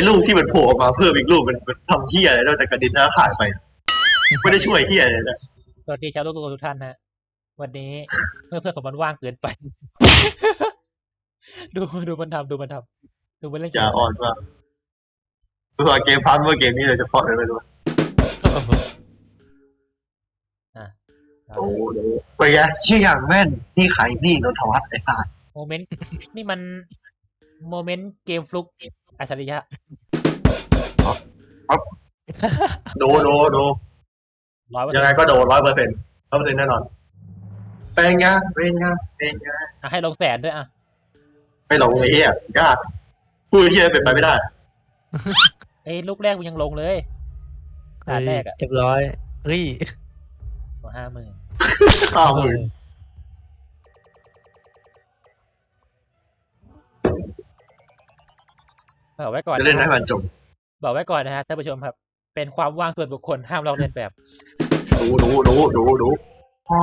อ้ลูกที่มันโผล่ออกมาเพิ่มอีกลูกมันมันทำเฮียอะไรนอกจากกระเด็นหน้าหายไป ไม่ได้ช่วยเฮียอะไรเลยนะสวัสดีชาวโลกทุกท่านนะวันนี้เมื่อเพื่อนของมันว่างเกินไป ดูดูมันทำดูมันทำดูมันเล่นอย่าอ่อนมากตัวเกมพันเมื่อเกมนี้โดยเฉพาะเลยไม่รู้อะโอ้โหไปแกชื่ออย่างแม่นนี่ใครนี่นนทวัฒน์ไอ้สัสโมเมนต์นี่มันโมเมนต์เกมฟลุก อัจฉริยะโดโดโดร้อยวันยังไงก็โดร้อยเปอร์เซ็นต์ร้อยเปอร์เซ็นต์แน่นอนเป็นไงเป็นไงเป็นไงอะให้ลงแสนด้วยอะไม่ลงไอ้เฮียยากพูดเฮียเป็นไปไม่ได้ไอ้ยลูกแรกมึงยังลงเลยตาแรกอะเรียบร้อยเฮ้ยห้าหมื่น ข้าวมือ บอกไว้ก่อนจะเล่นให้นะมันจบบอกไว้ก่อนนะฮะท่านผู้ชมครับ เป็นความว่างส่วนบุคคลห้ามลอกเลียนแบบดูดูดูดูดูพอ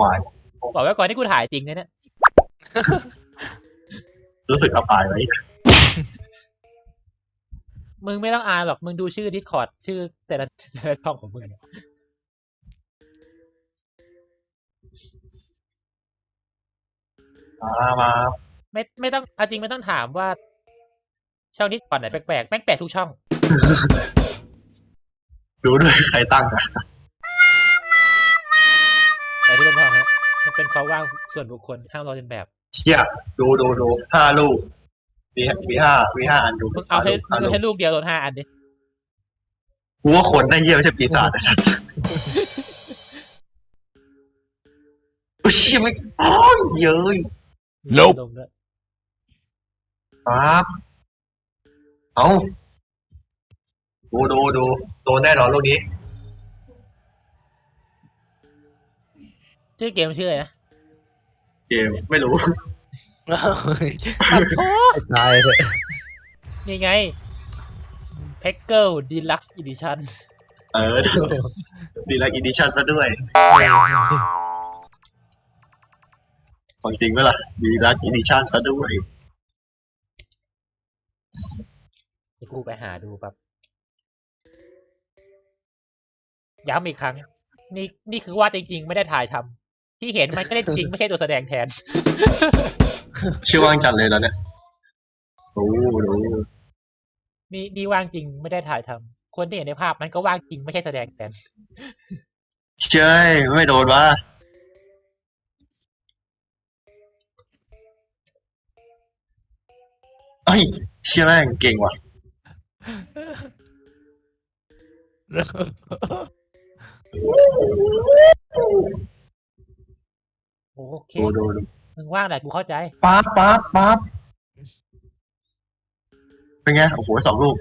วายบอกไว้ก่อนที่กูถ่ายจริงนะเนี่ย รู้สึกอับอายไหมมึงไม่ต้องอ่านหรอก มึงดูชื่อดิสคอร์ดชื่อแต่ละแต่ละช่องของมึงเนี่ยมามา ไม่ไม่ต้องเอาจริงไม่ต้องถามว่า ช่องดิสคอร์ดไหนแปลกๆแม่งแปลกทุกช่อง ดูด้วยใครตั้งอะแต่ที่ผมบอกฮะมันเป็นความว่างส่วนบุคคลห้ามลอกเลียนแบบเชี่ยดูดูดูห้าลูกมีมีห้ามีห้าอันดูมึงเอาให้ห้ามึลูงกให้ลูกเดียวโดนห้าอันดิกูว่าคนได้เยี่ยไม่ใช่ปีศาจนะโอ้ยเชี่ยไม่โอ้ยเย้ย Nope ลงด้วย ครับเอาดูดูดูโดนแน่นอนลูกนี้ ชื่อเกมชื่ออะไรนะเกมไม่รู้ตัดโทษตายเลยนี่ไง p e g g l e Deluxe Edition เออดีลักอีดิชั่นซะด้วย ของจริงไหมล่ะดีลักอีดิชั่นซะด้วย เดี๋ยว กูไปหาดูแบบย้ำอีกครั้ง นี่นี่คือว่าจริง ๆ ไม่ได้ถ่ายทำที่เห็นมันก็เล่นจริง ไม่ใช่ตัวแสดงแทน ชื่อว่างจัดเลยแล้วเนี่ยโอ้โหดูนี่นี่ว่างจริงไม่ได้ถ่ายทำคนที่เห็นในภาพมันก็ว่างจริงไม่ใช่แสดงแทนเจ้ยไม่โดนวะเอ้ยเชี่ยแม่งเก่งว่ะ โอเค ดูดูดูมึงว่างแหละกูเข้าใจ ปั๊บปั๊บปั๊บเป็นไง โอ้โหสองลูก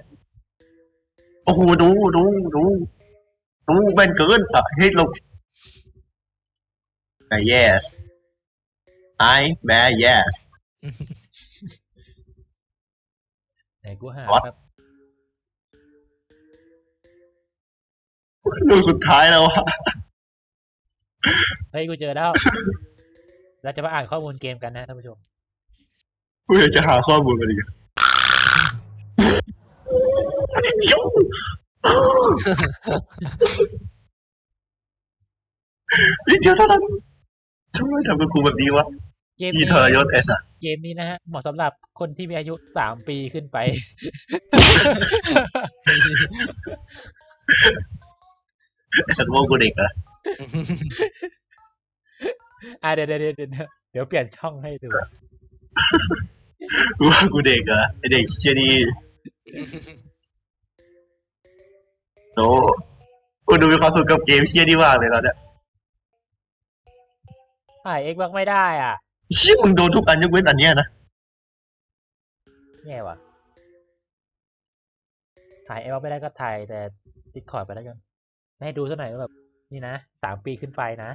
โอ้โห ดูดูดูดูแม่นเกินอะเฮ้ยลูกอะ yes I แม่ yes ไหนกูหา What? ครับ ลูกสุดท้ายแล้วอะเฮ้ยกูเจอแล้ว เราจะมาอ่านข้อมูลเกมกันนะท่านผู้ชม กูอยากจะหาข้อมูลมาดิเดี๋ยวนิดเดียวเท่านั้นทำไมทำกับกูแบบนี้วะเกมอีนี้ทรยศไอ้สัสเกมนี้นะฮะเหมาะสำหรับคนที่มีอายุสามปีขึ้นไป ไอ้สัตว์ว่ากูเด็กเหรอะอะเดี๋ยวเดี๋ยวเดี๋ยวเดี๋ยวเดี๋ยวเปลี่ยนช่องให้ดูกูว่ากูเด็กเหรอะไอเด็กเชี่ยนี่โอ้กูดูมีความสุขกับเกมเชี่ยนี่มากเลยแล้วเนี่ยถ่ายเอ็กบ้างไม่ได้อะเชี่ยมึงโดนทุกอันยกเว้นอันเนี้ยนะแย่ว่ะถ่ายเอ็กบ้างไม่ได้ก็ถ่ายแต่ดิสคอร์ดไปแล้วกัน ให้ดูสักหน่อยว่าแบบนี่นะสามปีขึ้นไปนะ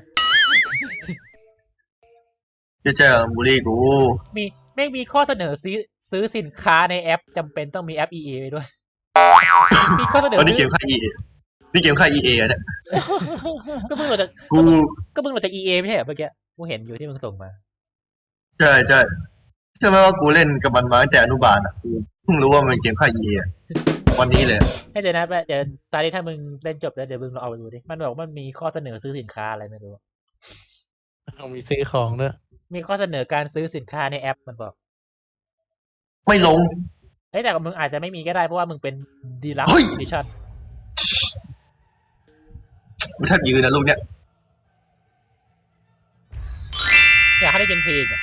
เจะเจอบูลลี่กู มีไม่มีข้อเสนอซื้อซื้อสินค้าในแอปจำเป็นต้องมีแอป EA ไปด้วย มีข้อเสนอวันนี้ซื้เกอมค่าย EA นี่เกมค่าย EA อะเนี่ยก็มึงโหลดจากกูก็มึงโหลดจาก EA ไม่ใช่เหรอเมื่อกี้กูเห็นอยู่ที่มึงส่งมา ใช่ใช่ใช่ไหมว่ากูเล่นกับมันมาตั้งแต่อนุบาลอะกูเพิ่งรู้ว่ามันเป็นเกมค่ายเอะ วันนี้เลยให้เดี๋ยวนะแป๊บเดี๋ยวตอนนี้ถ้ามึงเล่นจบแล้วเดี๋ยวมึงลองเอาไปดูดิ มันบอกว่ามันมีข้อเสนอซื้อสินค้าอะไรไม่รู้ต้องมีซื้อของด้วยมีข้อเสนอการซื้อสินค้าในแอปมันบอก ไม่ลงเฮ้ยแต่มึงอาจจะไม่มีก็ได้เพราะว่ามึงเป็นดีลักเฮ้ยดิชั่นกูแทบยืนนะลูกเนี้ยอยากให้ได้เป็นเพลงอะ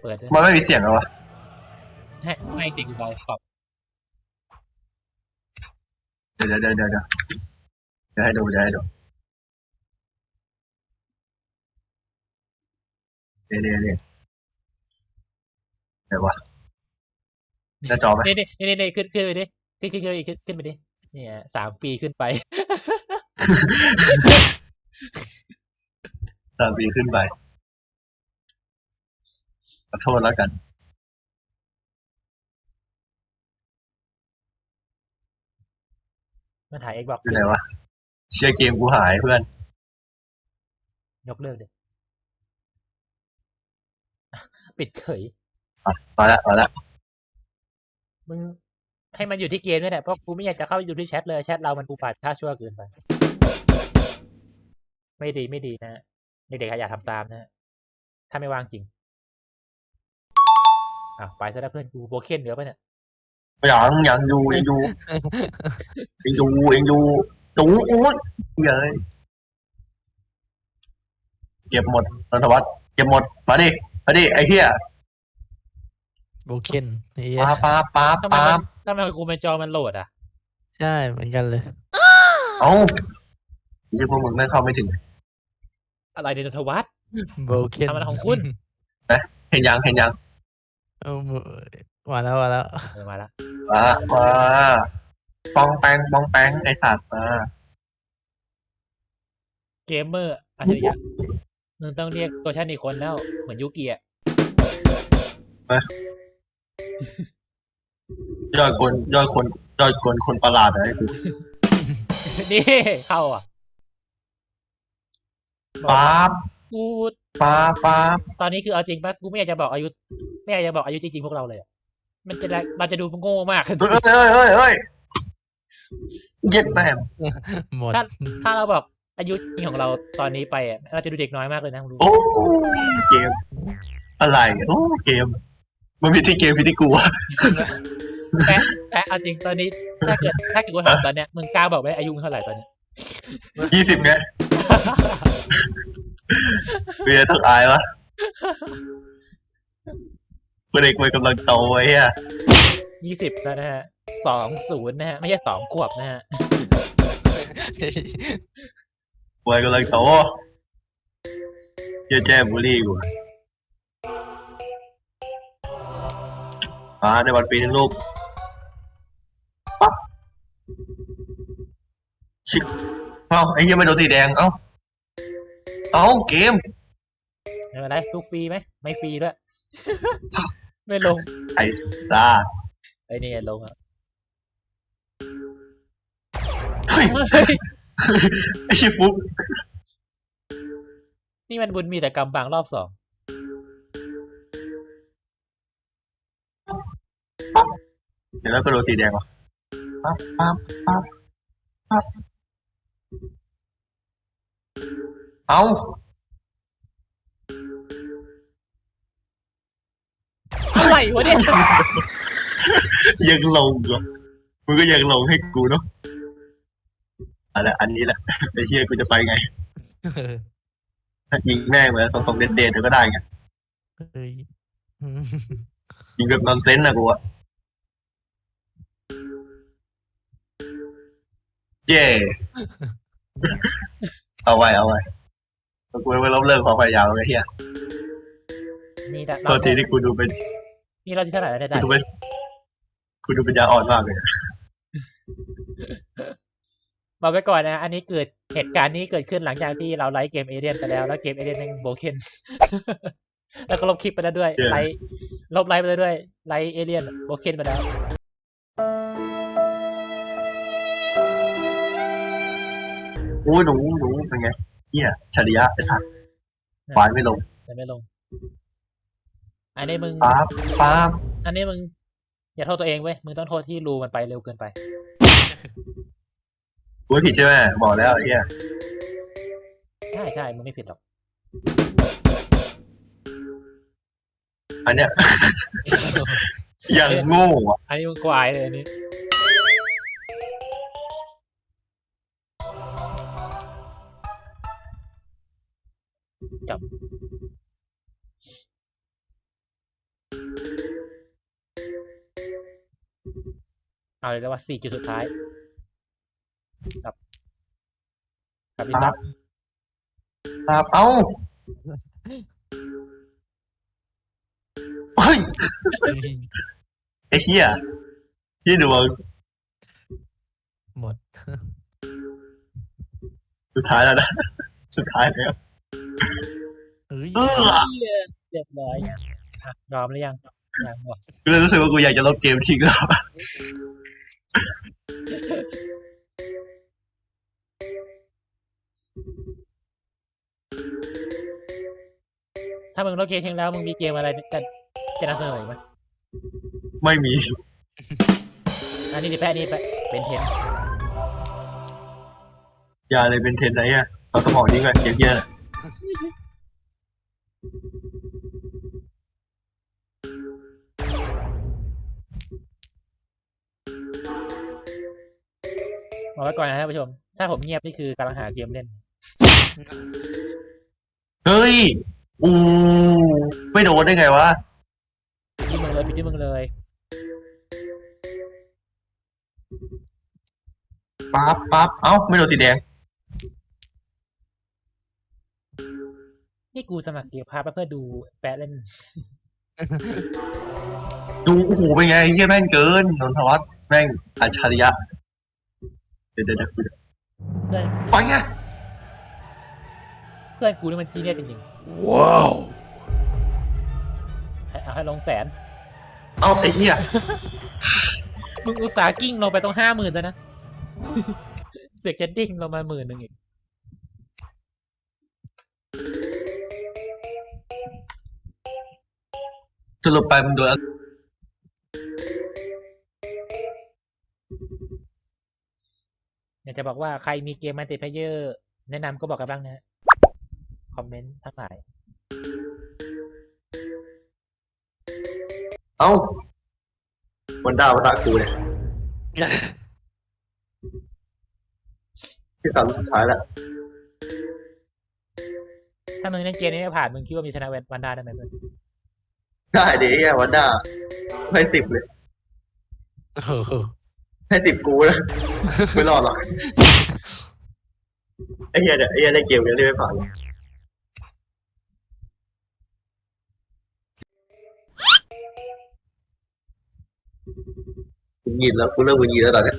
เปิดด้วยมันไม่มีเสียงเหรอวะให้ให้เสิ่งกูไปขอบ เดี๋ยวเดี๋ยวเดี๋ยวเดี๋ยวเดี๋ยวให้ดูเดี๋ยวให้ดูเดี๋ยวเดี๋ยวเดี๋ยวเดี๋ยววะหน้าจอไหมนี่นี่นี่นี่ขึ้นขึ้นไปดิขึ้นขึ้นขึ้นขึ้นขึ้นไปดิเนี่ยสามปีขึ้นไป สามปีขึ้นไปขอโทษแล้วกัน มันถ่าย Xbox อยู่ไหนวะเชียร์เกมกูหายเพื่อน ยกเลิกดิปิดเฉยอะมาละมาละมึงให้มันอยู่ที่เกมนี่แหละเพราะกูไม่อยากจะเข้าไปดูที่แชทเลยแชทเรามันปูปาดค่าชั่วเกินไป ไม่ดีไม่ดีนะเด็กๆอย่าทำตามนะ ถ้าไม่ว่างจริงอ้าวไปซะแล้วเพื่อนกูโบเคนเหลือปะเนี่ย ยังยังอยู่ยังอยู่ยังอยู่ยังอยู่จูอู้ยเย้ยเก็บหมดรัฐวัฒน์เก็บหมดมาดิมาดิไอ้เหี้ยโบเคนเฮียป๊าป๊าป๊าทำไมป๊ามันทำไมกูเป็นจอมันโหลดอะ ใช่เหมือนกันเลย เอ้าที่พวกมึงไม่เข้าไม่ถึง อะไรเดนทวัฒน์ โบเคนทำอะไรของคุณ เห็นยังเห็นยัง เอา มาแล้วมาแล้วเออมาละมามาปองแปงปองแปงไอ้สัตว์มาเกมเมอร์อัจฉริยะมึงต้องเรียกตัวฉันอีกคนแล้ว เหมือนยุกิอะยอดคนยอดคนยอดคนคนประหลาดอะไอ้กูนี่เข้าอะป๊าบกูป๊าบป๊าบตอนนี้คือเอาจริงปะกูไม่อยากจะบอกอายุไม่อยากจะบอกอายุจริงๆพวกเราเลยอะ มันจะได้เราจะดูโง่มากเอ้ยเอ้ยเอ้ยเอ้ยเย็ดแม่งหมดถ้าถ้าเราบอกอายุจริงของเราตอนนี้ไปอะเราจะดูเด็กน้อยมากเลยนะมึงรู้โอ้เกม อะไรอะโอ้เกม มันผิดที่เกมผิดที่กูอะแต่แต่เอาจริงตอนนี้ ถ้าเกิดถ้าเกิดกูถามตอนเนี้ยมึงกล้าบอกไหมอายุมึงเท่าไหร่ตอนเนี้ยยี่สิบไงเบียร์ทักอายวะ เด็กมันกำลังโตไอ้เหี้ยยี่สิบแล้วนะฮะสองศูนย์นะฮะ ไม่ใช่สองขวบนะฮะ วัยกำลังโตเหี้ยแจ้บูลลี่กูอ่าในวันฟรีหนึ่งลูกปั๊บชิคเอ้าไอ้เหี้ยไม่โดนสีแดง เอ้า เอ้าเกม ไม่เป็นไรลูกฟรีไหม ไม่ฟรีด้วย ไม่ลง ไอ้ซ่าไอ้นี่ลงอะเฮ้ยไอ้ชิฟุกนี่มันบุญมีแต่กำบังรอบสองเดี๋ยวแล้วก็โดนสีแดงวะปั๊บปั๊บปั๊บปั๊บเอ้า อะไรวะเนี่ยยังลงเหรอมึงก็ยังลงให้กูเนาะอะไรอันนี้แหละไอ้เชี่ยกูจะไปไงถ้ายิงแม่งเลยสองสองเด็ดเด็ดๆก็ได้ไงเฮ้ยยิงแบบนอนเซนต์นะกูอะเย่เอาไว้เอาไว้กูไม่ลบเลิกความพยายามเลยเฮียนี่แต่โทษทีที่กูดูเป็น นี่เราที่เท่าไหร่แล้วเนี่ยกูได้ดูเป็นกูดูเป็นยาอ่อนมากเลยบอกไว้ก่อนนะ อันนี้เกิดเหตุการณ์นี้เกิดขึ้นหลังจากที่เราไลฟ์เกมเอเดียนไปแล้ว แล้วเกมเอเดียนแม่งโบเคนแล้วก็ลบคลิปไปแล้วด้วย ไลฟ์ลบไลฟ์ไปแล้วด้วย ไลฟ์เอเดียนโบเคนไปแล้วโอ้ยหนูหนูเป็นไงเฮียชริยะไอ้สัตว์ควายไม่ลงแต่ไม่ลง อันนี้มึงป๊าบป๊าบอันนี้มึง อย่าโทษตัวเองเว้ย มึงต้องโทษที่รูมันไปเร็วเกินไป กูไม่ผิดใช่ไหมบอกแล้วไอ้เหี้ยใช่ใช่มึงไม่ผิดหรอก อันเนี้ยยังโง่อะอันนี้มึงกวายเลยอันนี้ จับ เอาเลยแล้วว่าสี่จุดสุดท้ายกับกับที่ป๊าสาบมป๊าบเอ้าเฮ้ยไอ้เหี้ยที่ดวงหมด สุดท้ายแล้วนะ สุดท้ายแล้ว เอ้ยเออเรียบร้อยอะ ยอมหรือยังยังวะกูเลยรู้สึกว่ากูอยากจะลบเกมทิ้งแล้วถ้ามึงลบเกมทิ้งแล้วมึงมีเกมอะไรจะจะนำเสนออีกไหมไม่มี อันนี้ดิแพ้นี่แพ้เป็นเทนอย่าเลยเป็นเทรนไหนอะเอาสมองทิ้งไปเกมเหี้ยน่ะ บอกไว้ก่อนนะท่านผู้ชม ถ้าผมเงียบนี่คือกำลังหาเกมเล่น เฮ้ย อูไม่โดนได้ไงวะปิดที่มึงเลยปิดที่มึงเลยปั๊บปั๊บเอ้า ไม่โดนสีแดง นี่กูสมัครเกมพาเพื่อดูแปะเล่น ดูโอ้โหเป็นไงเฮียแม่งเกินนนทวัฒน์แม่งอัจฉริยะเดี๋ยวเดี๋ยวเดี๋ยวเพื่อนไปไงเพื่อนกูนี่มันจีเนียสจริงว้าวๆให้เอาให้ลงแสน เอาไอ้เหี้ยมึงอุตส่าห์กิ้งลงไปต้องห้าหมื่นแล้วนะ เสียกจะดิ้งลงมาหมื่นหนึ่งอีก สรุปไปมึงโดน จะบอกว่าใครมีเกมมัลติเพลเยอร์แนะนำก็บอกกันบ้างนะฮะคอมเมนต์ทั้งหลาย เอ้าวันด้าวันดากูเนี่ยที่สามสุดท้ายแล้วถ้ามึงเล่นเกมนี้ไม่ผ่านมึงคิดว่ามีชนะเวนวันด้าได้ไหมเพื่อนได้เดี๋ยวไอ้เหี้ยวันด้าให้สิบเลยโอ้โห ให้สิบกูนะไม่รอดหรอกไอ้เหี้ยเนี่ยไอ้เหี้ยเล่นเกมยังได้ไม่ผ่านเลยกูยินแล้วกูเริ่มกูยินแล้วตอนเนี้ย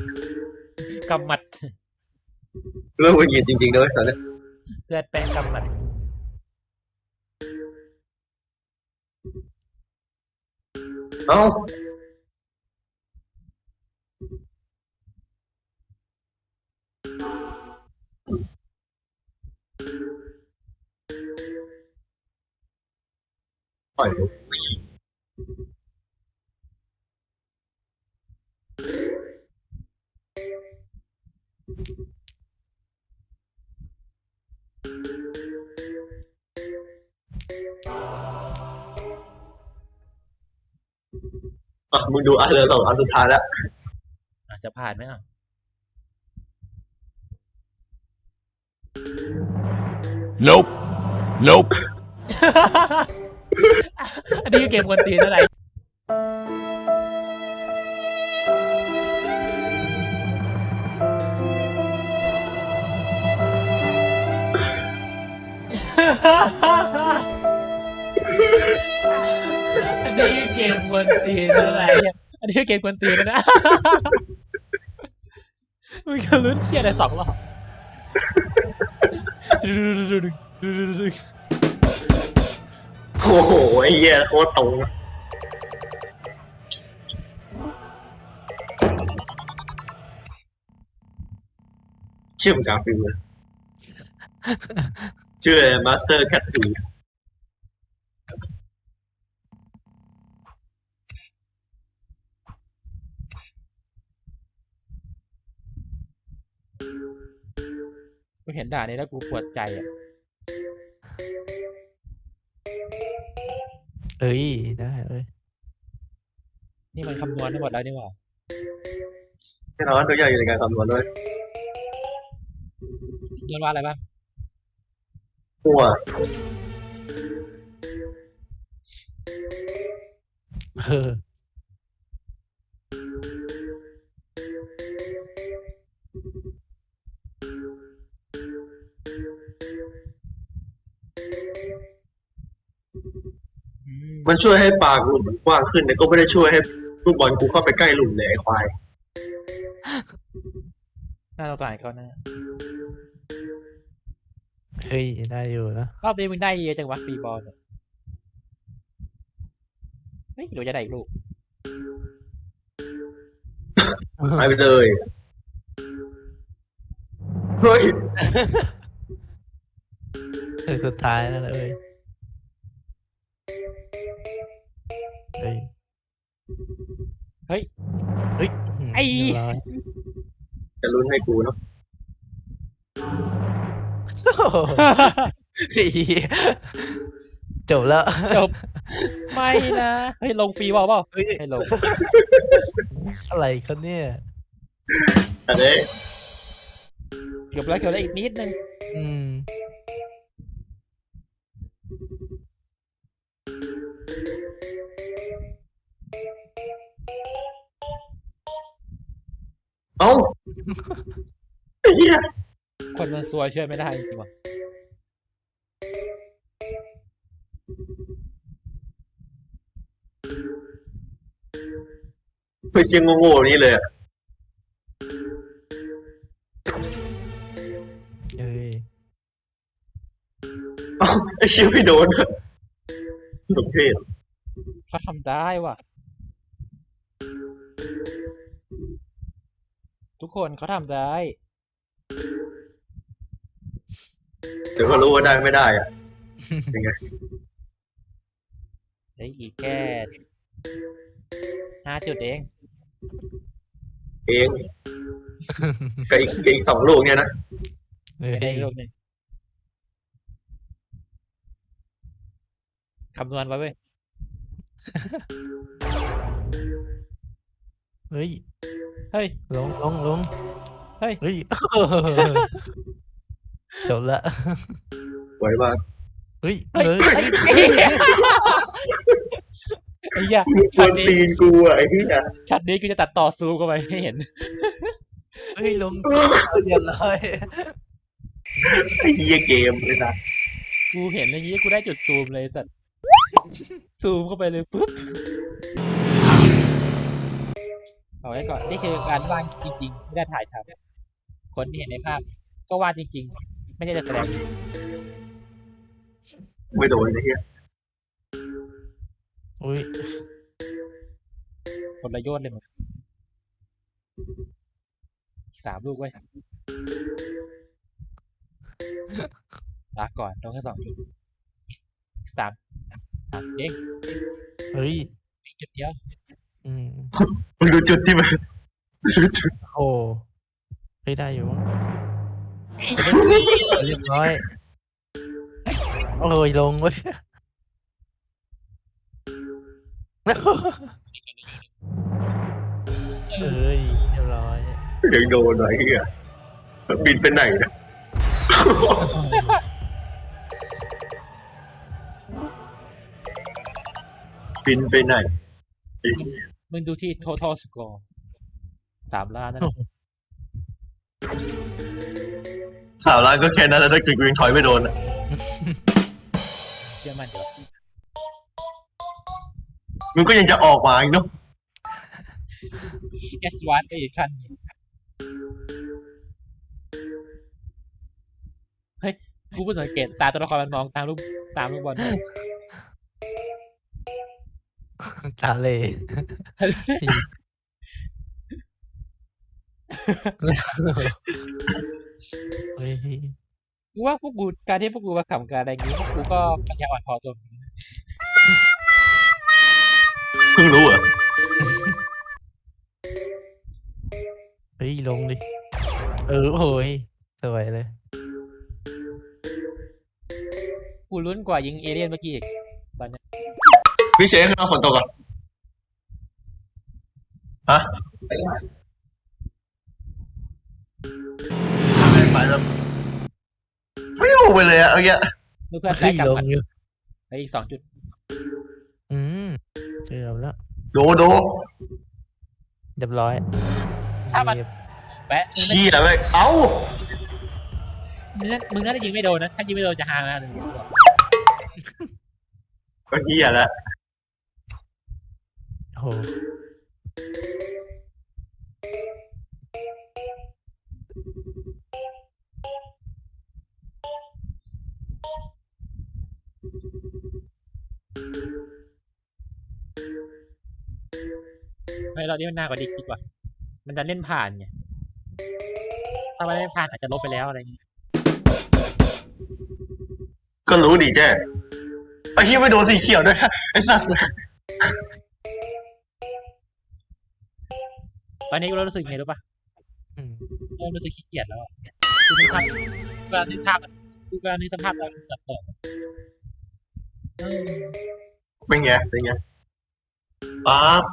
กำมัดกูเริ่มกูยินจริงๆนะเว้ยตอนเนี้ยเพื่อนแปะกำมัดเอ้า ล่อยลูกอะมึงดูอะเหลือสองอันสุดท้ายแล้วอาจจะผ่านไหมอะ Nope. Nope. อันนี้คือเกมกวนตีนอะไหร่อันนี้คือเกมกวนตีนอะไรเนี่ยอันนี้คือเกมกวนตีนนะมึงจะลุ้นเที่ยอะไรสองรอบ โอ้โหไอ้เหี้ยโคตรตรงอะชื่อเหมืนกาฟิลด์เลยชื่อมาสเตอร์แคททูกูเห็นด่านนี้แล้วกูปวดใจอะ เอ้ยได้เอ้ยนี่มันคำนวณได้หมดแล้วนี่หว่าแน่นอนตัวอย่างอยู่ในการคำนวณด้วยคำนวณว่าอะไรบ้างมั่วเออ มมันช่วยให้ปากหลุมมันกว้างขึ้นแต่ก็ไม่ได้ช่วยให้ลูกบอลกูเข้าไปใกล้หลุมเลยไอ้ควาย น่าสงสารเขานะเฮ้ยได้อยู่นะรอบนี้มึงได้เยอะจังวะฟรีบอลเนี่ยเฮ้ยหรือจะได้อีกลูกหายไปเลย เฮ้ยเออสุดท้ายแล้วนะเอ้ย เฮ้ยเฮ้ย เฮ้ยหืมไอ้ เรียบร้อยจะลุ้นให้กูเนาะโอ้โหเฮ้ยจบแล้วจบไม่นะ เฮ้ย ลงฟรีเปล่าเปล่าเฮ้ยให้ลง อะไรครับเนี่ยอันนี้เกือบแล้วเกือบแล้วอีกนิดนึงอืม ไอ้เหี้ยคนมันซวยช่วยไม่ได้จริงๆว่ะไปเชียงโง่ๆแบบนี้เลยอะเฮ้ยเอ้าไอ้เชี่ยไม่โดนอะสมเพศเขาทำได้ว่ะ คนเขาทำได้ เดี๋ยวก็รู้ว่าได้ไม่ได้อะยังไงได้อีกแค่ห้าจุดเอง เองกับอีกกับอีกสองลูกเนี่ยนะเฮ้ไม่ได้ยลูกหนึ่งคำนวณไว้เว้ย เฮ้ย เฮ้ย ลงลงลงเฮ้ย เฮ้ย จบละ ไหวมากเฮ้ยเฮ้ย เฮ้ย ไอ้ไอ้เหี้ยไอ้เหี้ยกวช็อตนนี้ตีนกูอะไอ้เหี้ยช็อตนี้กูจะตัดต่อซูมเข้าไปให้เห็น เฮ้ยลงเรียบร้อยไอ้เหี้ยเกมเลยนะกูเห็นอย่างงี้กูได้จุดซูมเลยสัตว์ ซูมเข้าไปเลยปุ๊บ เอาไว้ก่อนนี่คือการวาดจริง ๆ ไม่ได้ถ่ายทำคนที่เห็นในภาพ ก็วาดจริง ๆ ไม่ใช่จะแสดงไม่โดนไอ้เหี้ยอุ้ยคนละโยชน์เลยมึงอีกสามลูกไว้ยลาก่อนลงแค่สองจุดอีกสามสามเด้งเฮ้ยอีกจุดเดียว อืมมึงดูจุดที่มันดูจุดโอ้เฮ้ยได้อยู่มั้งเรียบร้อย โอ้ยลงเว้ยเอ้ยเรียบร้อยยังโดนไอ้เหี้ยบินไปไหนนะบินไปไหน มึงดูที่ total score สามล้านนั่นแหละสาวร้านก็แค่นั้นแล้วถ้าเกิดกูยังถอยไม่โดนอะเชื่อมันเดี๋ยวมึงก็ยังจะออกมาอีกเนาะเอสวันไปอีกขั้นหนึ่งเฮ้ยกูเพิ่งสังเกตตาตัวละครมันมองตามลูกตามลูกบอล ด้วยตาเล เฮ้ยกูว่าพวกกูการที่พวกกูมาขำการอะไรอย่างงี้พวกกูก็ปัญญาอ่อนพอตัวเพิ่งรู้เหรอะเฮ้ยลงดิ เออโอ้ยสวยเลย กูลุ้นกว่ายิงเอเลี่ยนเมื่อกี้อีก พี่เชฟข้างนอกฝนตกอะฮะไปแบบฟิวไปเลยอะเมื่อกี้ดูเพื่อนเฮ้แตะยกลับลงมาอยู่ไปอีกสองจุด อืมเกือบแล้วโดโดเรียบร้อยถ้ามันเรียบแปะมึงเชี่ยไปเอ้ามึงน่ามึงน่าจะยิงไม่โดนนะ ถ้ายิงไม่โดนจะฮานะหนึ่งก็เฮียแล้ว โอ้โหไม่เรานี่มันน่ากว่าดิคิดว่ามันจะเล่นผ่านไง ถ้ามันไม่ผ่านอาจจะลบไปแล้วอะไรอย่างเงี้ย ก็รู้ดิแจ้ไอ้เฮียไม่โดนสีเขียวด้วยไอ้สัส ตอนนี้เรารู้สึกไงรู้ปะอืมเริ่มรู้สึกขี้เกียจแล้วอะคือนึกภาพเวลานึกภาพอะคือเวลานึกสภาพเราตัดต่อเออเป็นไงเป็นไงปั๊บ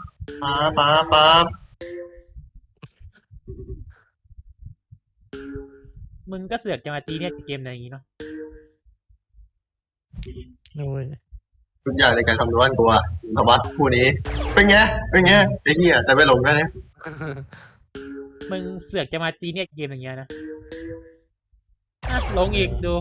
ปั๊บปั๊บปั๊บมึงก็เสือกจะมาจีเนี่ยเกมอะไรอย่างงี้เนาะโอ้ยทุกอย่างในการคำนวณกูอะธวัฒน์ผู้นี้ เป็นไงเป็นไงไอ้เฮียแต่ไม่ลงนะเนี่ย มึงเสือกจะมาจีเนี่ยเกมอย่างเงี้ยนะอะลงอีกดู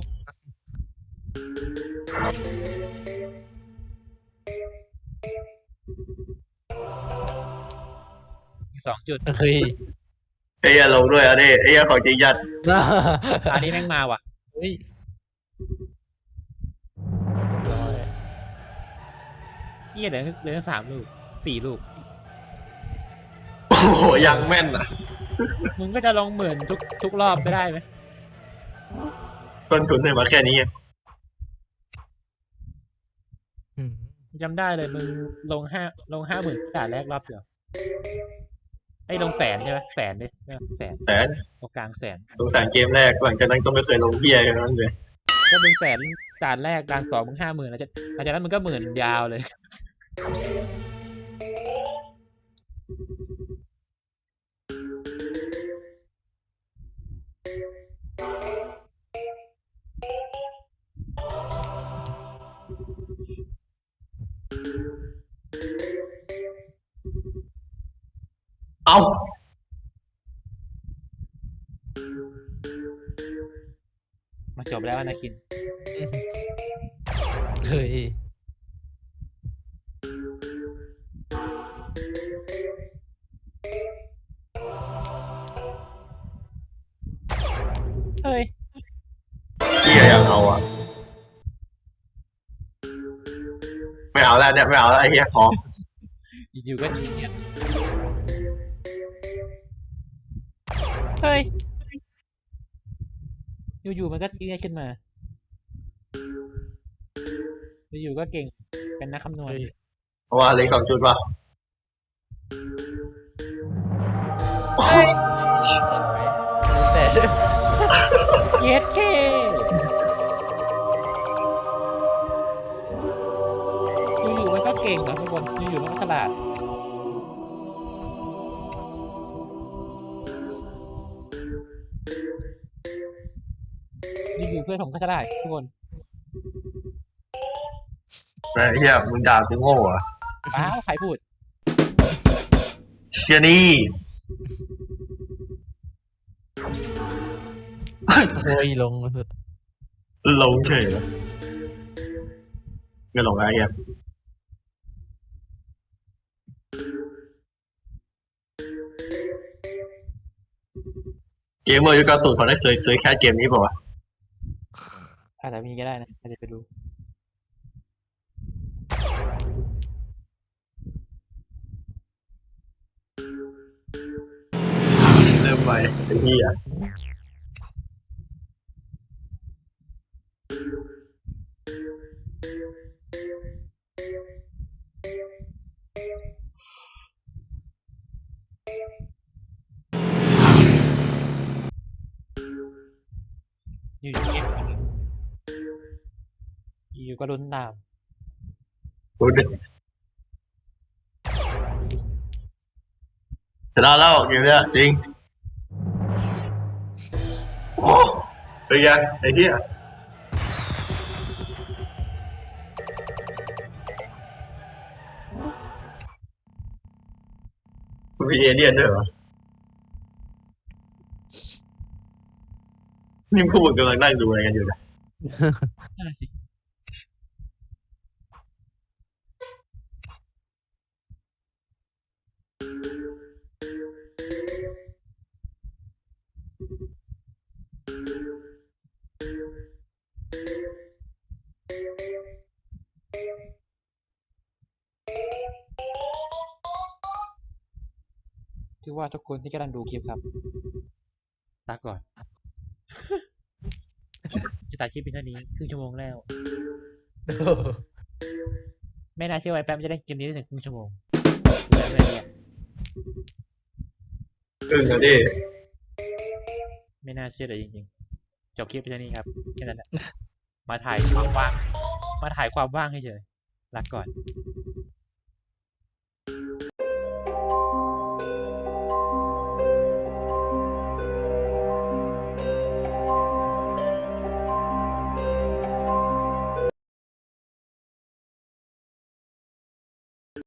อีกสองจุดเฮ้ยไอ้เฮียลงด้วยอะดิไอ้เฮียของจริงยัดอันนี้แม่งมาว่ะ เฮ้ยเรียบร้อยนี่เหลือเหลือสามลูกสี่ลูก โอ้โหยังแม่นอะ มึงก็จะลงหมื่นทุกทุกรอบไม่ได้ไหมต้นทุนเนี่ยมาแค่นี้อะอืมจำได้เลยมึงลงห้าลงห้าหมื่นด่านแรกรอบเดียวไอ้ลงแสนใช่ไหมแสนดิเนี่ยแสนแต่ตรงกลางแสน สงสารเกมแรกหลังจากนั้นก็ไม่เคยลงเฮียกันนั้นเลยก็มึงแสนด่านแรกด่านสองมึงห้าหมื่นแล้วจะหลังจากนั้นมึงก็หมื่นยาวเลย เอ้ามาจบแล้วอนาคิน เฮ้ย เฮ้ย เฮียอยากเอาอะ ไม่เอาแล้วเนี่ยไม่เอาแล้วไอ้เฮียพออยู่ๆก็จีเนี่ย เฮ้ย อยู่ๆมันก็จีเนี่ยขึ้นมา อยู่ๆก็เก่งเป็นนักคำนวณเฮ้ยเพราะว่าเหล็กสองจุดป่ะแต่เยสเคอยู่ๆมันก็เก่งนะทุกคนอยู่ๆมันก็ฉลาด เพื่อนผมก็ฉลาดทุกคนไอ้เฮียมึงด่ากูโง่เหรอะป้าวใครพูด เชียนี่โอ้ยลงสุดลงเฉยเลยไม่ลงอะไรเฮียเกมเมอร์ยุคเก้าศูนย์เขาได้เคยเคยแค่เกมนี้ป่าวะ อาจจะมีก็ได้นะอาจจะไปดูเริ่มไปไอ้เหี้ยอยู่อย่ที่ ก็ลุ้นตามกูดิชนะแล้วเกมเนี้ยจริงโอ้เป็นไงไอ้เหี้ยมีเอเลี่ยนด้วยเหรอนี่พวกมึงกำลังนั่งดูอะไรกันอยู่นะนั่นนะสิ คือว่าทุกคนที่กำลังดูคลิปครับตาก่อนจะตัดคลิปเป็นเท่านี้ครึ่งชั่วโมงแล้ว ไม่น่าเชื่อว่าไอ้แป๊บมันจะเล่นเกมนี้ได้ถึงครึ่งชั่วโมงแล้วด้วยเนี่ยอึ้งอะดิไม่น่าเชื่อเลยจริงๆ จบคลิปไปเท่านี้ครับแค่นั้นแหละ มาถ่ายความว่าง มาถ่ายความว่างให้เฉยรักก่อน